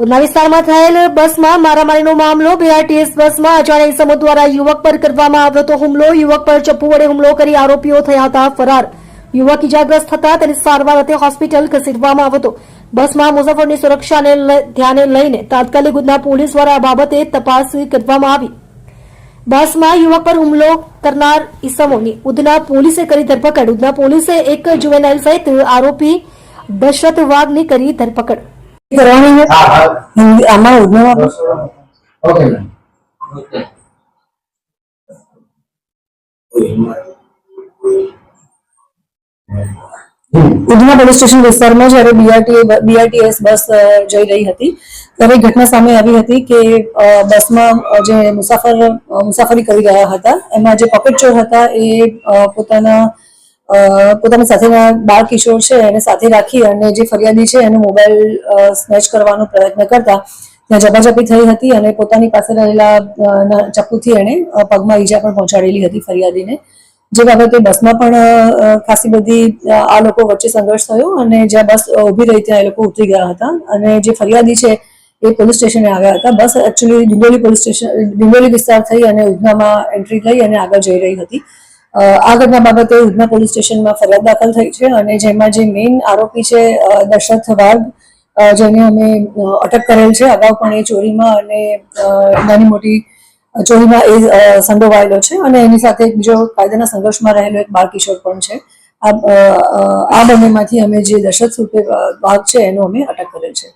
ઉધના વિસ્તારમાં થયેલ બસમાં મારામારીનો મામલો બીઆરટીએસ બસમાં અજાણ્યા ઇસમો દ્વારા યુવક પર કરવામાં આવ્યો હતો હુમલો. યુવક પર ચપ્પુ વડે હુમલો કરી આરોપીઓ થયા હતા. ફરાર. યુવક ઇજાગ્રસ્ત થતા તેને સારવાર અર્થે હોસ્પિટલ ખસેડવામાં આવ્યો હતો. બસમાં મુસાફરની સુરક્ષાને ધ્યાને લઈને તાત્કાલિક ઉધના પોલીસ દ્વારા આ બાબતે તપાસ કરવામાં આવી. બસમાં યુવક પર હુમલો કરનાર ઇસમોની ઉધના પોલીસે કરી ધરપકડ. ઉધના પોલીસે એક જુવેનાઇલ સહિત આરોપી દશરથ વાઘની કરી ધરપકડ. કરવાની છે હા હા. હિન્દી આમાં ઉર્દુમાં ઓકે ઉધના પોલીસ સ્ટેશન વિસ્તારમાં જ્યારે બીઆરટી બીઆરટીએસ બસ જઈ રહી હતી ત્યારે ઘટના સામે આવી હતી કે બસમાં જે મુસાફર મુસાફરી કરી રહ્યા હતા એમાં જે પોકેટ ચોર હતા એ પોતાના પોતાની સાથેના બાળ કિશોર છે, એને સાથે રાખી અને જે ફરિયાદી છે, એનો મોબાઈલ સ્નેચ કરવાનો પ્રયત્ન કરતા ત્યાં જપાજપી થઈ હતી અને પોતાની પાસે રહેલા ચપ્પુથી એણે પગમાં ઈજા પણ પહોંચાડેલી હતી ફરિયાદીને. જે બાબતે બસમાં પણ ખાસી બધી આ લોકો વચ્ચે સંઘર્ષ થયો અને જ્યાં બસ ઊભી રહી ત્યાં એ લોકો ઉતરી ગયા હતા અને જે ફરિયાદી છે એ પોલીસ સ્ટેશને આવ્યા હતા. બસ actually Dindoli police station, Dindoli વિસ્તાર થઈ અને ઉધનામાં એન્ટ્રી થઈ અને આગળ જઈ રહી હતી. આ ઘટના બાબતે ઉધના પોલીસ સ્ટેશનમાં ફરિયાદ દાખલ થઈ છે અને જેમાં જે મેઇન આરોપી છે દશરથ વાઘ જેને અમે અટક કરેલ છે. અગાઉ પણ એ ચોરીમાં અને નાની મોટી ચોરીમાં એ સંડોવાયેલો છે અને એની સાથે બીજો કાયદાના સંઘર્ષમાં રહેલો એક બાળકિશોર પણ છે. આ બંનેમાંથી અમે જે દશરથ રૂપે વાઘ છે એનો અમે અટક કરેલ છે.